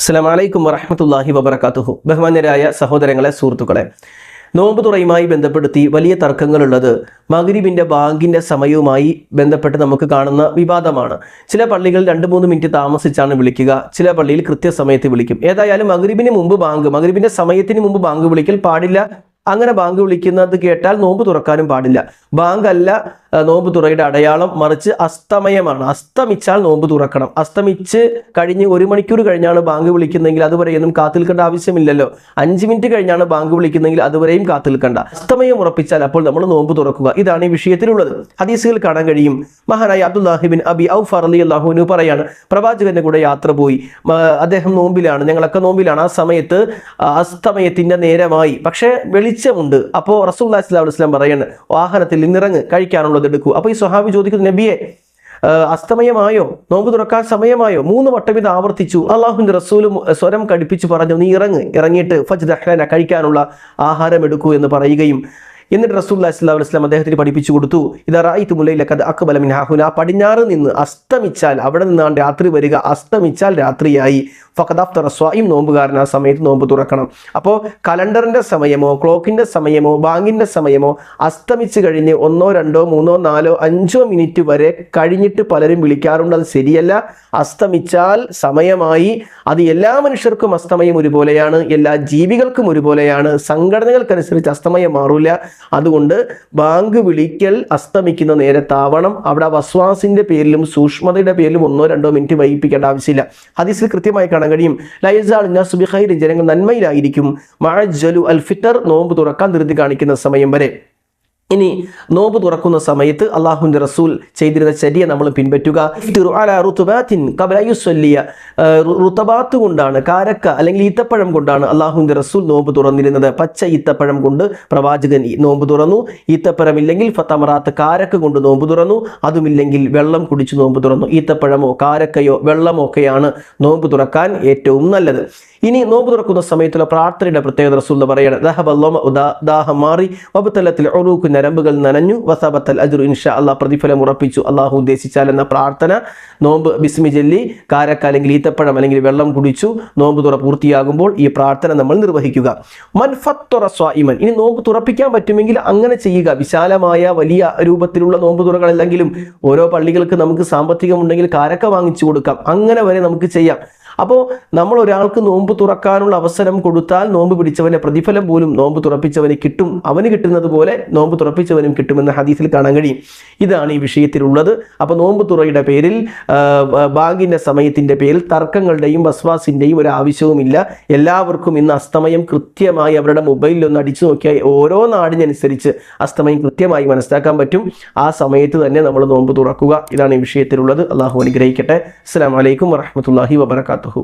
അസ്സലാമലൈക്കും വറഹമത്തല്ലാഹി വബർക്കാത്തുഹു ബഹുമാന്യരായ സഹോദരങ്ങളെ സുഹൃത്തുക്കളെ നോമ്പ് തുറയുമായി ബന്ധപ്പെടുത്തി വലിയ തർക്കങ്ങളുള്ളത് മഗ്രിബിന്റെ ബാങ്കിന്റെ സമയവുമായി ബന്ധപ്പെട്ട് നമുക്ക് കാണുന്ന വിവാദമാണ്. ചില പള്ളികൾ രണ്ട് മൂന്ന് മിനിറ്റ് താമസിച്ചാണ് വിളിക്കുക. ചില പള്ളിയിൽ കൃത്യസമയത്ത് വിളിക്കും. ഏതായാലും മഗ്രിബിന് മുമ്പ് ബാങ്ക് മഗ്രിബിന്റെ സമയത്തിന് മുമ്പ് ബാങ്ക് വിളിക്കൽ പാടില്ല. അങ്ങനെ ബാങ്ക് വിളിക്കുന്നത് കേട്ടാൽ നോമ്പ് തുറക്കാനും പാടില്ല. ബാങ്ക് അല്ല നോമ്പ് തുറയുടെ അടയാളം മറിച്ച് അസ്തമയമാണ്. അസ്തമിച്ചാൽ നോമ്പ് തുറക്കണം. അസ്തമിച്ച് കഴിഞ്ഞ് ഒരു മണിക്കൂർ കഴിഞ്ഞാണ് ബാങ്ക് വിളിക്കുന്നതെങ്കിൽ അതുവരെയൊന്നും കാത്തു നിൽക്കേണ്ട ആവശ്യമില്ലല്ലോ. അഞ്ച് മിനിറ്റ് കഴിഞ്ഞാണ് ബാങ്ക് വിളിക്കുന്നതെങ്കിൽ അതുവരെയും കാത്തു നിൽക്കേണ്ട അസ്തമയം ഉറപ്പിച്ചാൽ അപ്പോൾ നമ്മൾ നോമ്പ് തുറക്കുക. ഇതാണ് ഈ വിഷയത്തിലുള്ളത്. ഹദീസുകൾ കാണാൻ കഴിയും. മഹാനായ അബ്ദുല്ലാഹിബിൻ അബി ഔ അറലി അള്ളാഹുനു പറയാണ് പ്രവാചകന്റെ കൂടെ യാത്ര പോയി. അദ്ദേഹം നോമ്പിലാണ്. ഞങ്ങളൊക്കെ നോമ്പിലാണ്. ആ സമയത്ത് അസ്തമയത്തിന്റെ നേരമായി. പക്ഷേ വെളിച്ചമുണ്ട്. അപ്പോൾ റസൂൽ അലൈഹി വസ്ലാം പറയാണ് വാഹനത്തിൽ നിന്നിറങ്ങ്. കഴിക്കാനുള്ളത് എടുക്കൂ അപ്പോൾ ഈ സ്വഹാബി ചോദിക്കുന്നു നബിയെ അസ്തമയമായോ? നോമ്പ് തുറക്കാൻ സമയമായോ? മൂന്ന് വട്ടം ഇത് ആവർത്തിച്ചു. അള്ളാഹുവിന്റെ റസൂലും സ്വരം കടിപ്പിച്ചു പറഞ്ഞു നീ ഇറങ്ങ്. ഇറങ്ങിയിട്ട് ഫജ് ദഹ്ലന കഴിക്കാനുള്ള ആഹാരം എടുക്കൂ എന്ന് പറയുകയും എന്നിട്ട് റസൂൽ അലൈഹി വസ്ലാം അദ്ദേഹത്തിന് പഠിപ്പിച്ചു കൊടുത്തു ഇത് റായിത്ത് മുലയിലക്കത് അക്ബല ആ പടിഞ്ഞാറ് നിന്ന് അസ്തമിച്ചാൽ അവിടെ നിന്നാണ് രാത്രി വരിക. അസ്തമിച്ചാൽ രാത്രിയായി. ഫഖദാഫ് തറസ്വായും നോമ്പുകാരൻ ആ സമയത്ത് നോമ്പ് തുറക്കണം. അപ്പോൾ കലണ്ടറിന്റെ സമയമോ ക്ലോക്കിന്റെ സമയമോ ബാങ്കിന്റെ സമയമോ അസ്തമിച്ച് കഴിഞ്ഞ് ഒന്നോ രണ്ടോ മൂന്നോ നാലോ അഞ്ചോ മിനിറ്റ് വരെ കഴിഞ്ഞിട്ട് പലരും വിളിക്കാറുണ്ട്. അത് ശരിയല്ല. അസ്തമിച്ചാൽ സമയമായി. അത് എല്ലാ മനുഷ്യർക്കും അസ്തമയം ഒരുപോലെയാണ്. എല്ലാ ജീവികൾക്കും ഒരുപോലെയാണ്. സംഘടനകൾക്കനുസരിച്ച് അസ്തമയം മാറില്ല അതുകൊണ്ട് ബാങ്ക് വിളിക്കൽ അസ്തമിക്കുന്ന നേരത്താവണം അവിടെ വസ്വാസിന്റെ പേരിലും സൂക്ഷ്മതയുടെ പേരിലും ഒന്നോ രണ്ടോ മിനിറ്റ് വൈകിപ്പിക്കേണ്ട ആവശ്യമില്ല. ഹദീസിൽ കൃത്യമായി കാണാൻ കഴിയും. സുബിഖൈർ ജനങ്ങൾ നന്മയിലായിരിക്കും. മഴജലു അൽ ഫിത്തർ നോമ്പ് തുറക്കാൻ ധൃതി കാണിക്കുന്ന സമയം വരെ. ഇനി നോമ്പ് തുറക്കുന്ന സമയത്ത് അള്ളാഹുന്റെ റസൂൽ ചെയ്തിരുന്ന ചര്യ നമ്മൾ പിൻപറ്റുക. റുത്തബാത്ത് കൊണ്ടാണ് കാരക്ക അല്ലെങ്കിൽ ഈത്തപ്പഴം കൊണ്ടാണ് അള്ളാഹുന്റെ റസൂൽ നോമ്പ് തുറന്നിരുന്നത്. പച്ച ഈത്തപ്പഴം കൊണ്ട് പ്രവാചകൻ നോമ്പ് തുറന്നു. ഈത്തപ്പഴം ഇല്ലെങ്കിൽ ഫത്തമറാത്ത് കാരക്ക കൊണ്ട് നോമ്പ് തുറന്നു. അതുമില്ലെങ്കിൽ വെള്ളം കുടിച്ച് നോമ്പ് തുറന്നു. ഈത്തപ്പഴമോ കാരക്കയോ വെള്ളമോ ഒക്കെയാണ് നോമ്പ് തുറക്കാൻ ഏറ്റവും നല്ലത്. ഇനി നോമ്പ് തുറക്കുന്ന സമയത്തുള്ള പ്രാർത്ഥനയുടെ പ്രത്യേകത റസൂൽ പറയാണ്. ദാഹം മാറി വബത്തലത്തിൽ ഒറൂക്ക് നരമ്പുകൾ നനഞ്ഞു വസാബത്തൽ അജുർ ഇൻഷാ അള്ളാഹ് പ്രതിഫലം ഉറപ്പിച്ചു. അള്ളാഹു ഉദ്ദേശിച്ചാൽ എന്ന പ്രാർത്ഥന നോമ്പ് ബിസ്മി ജല്ലി കാരക്ക അല്ലെങ്കിൽ ഈത്തപ്പഴം അല്ലെങ്കിൽ വെള്ളം കുടിച്ചു നോമ്പ് തുറ പൂർത്തിയാകുമ്പോൾ ഈ പ്രാർത്ഥന നമ്മൾ നിർവഹിക്കുക. മൻഫത്തുറ സ്വായിമൻ ഇനി നോമ്പ് തുറപ്പിക്കാൻ പറ്റുമെങ്കിൽ അങ്ങനെ ചെയ്യുക. വിശാലമായ വലിയ രൂപത്തിലുള്ള നോമ്പ് തുറകളല്ലെങ്കിലും ഓരോ പള്ളികൾക്ക് നമുക്ക് സാമ്പത്തികമുണ്ടെങ്കിൽ കാരക്ക വാങ്ങിച്ചു കൊടുക്കാം. അങ്ങനെ വരെ നമുക്ക് ചെയ്യാം. അപ്പോൾ നമ്മൾ ഒരാൾക്ക് നോമ്പ് തുറക്കാനുള്ള അവസരം കൊടുത്താൽ നോമ്പ് പിടിച്ചവനെ പ്രതിഫലം പോലും നോമ്പ് തുറപ്പിച്ചവന് കിട്ടും. അവന് കിട്ടുന്നത് പോലെ നോമ്പ് തുറപ്പിച്ചവനും കിട്ടുമെന്ന് ഹദീസിൽ കാണാൻ കഴിയും. ഇതാണ് ഈ വിഷയത്തിലുള്ളത്. അപ്പോൾ നോമ്പ് തുറയുടെ പേരിൽ ബാങ്കിന്റെ സമയത്തിന്റെ പേരിൽ തർക്കങ്ങളുടെയും വസ്വാസിന്റെയും ഒരു ആവശ്യവുമില്ല. എല്ലാവർക്കും ഇന്ന് അസ്തമയം കൃത്യമായി അവരുടെ മൊബൈലിൽ ഒന്ന് അടിച്ചു നോക്കിയാൽ ഓരോ നാടിനനുസരിച്ച് അസ്തമയം കൃത്യമായി മനസ്സിലാക്കാൻ പറ്റും. ആ സമയത്ത് തന്നെ നമ്മൾ നോമ്പ് തുറക്കുക. ഇതാണ് ഈ വിഷയത്തിലുള്ളത്. അള്ളാഹു അനുഗ്രഹിക്കട്ടെ. അസ്സാം വലൈക്കും വറഹമത്തല്ലാഹി വബർക്കാത്തുഹു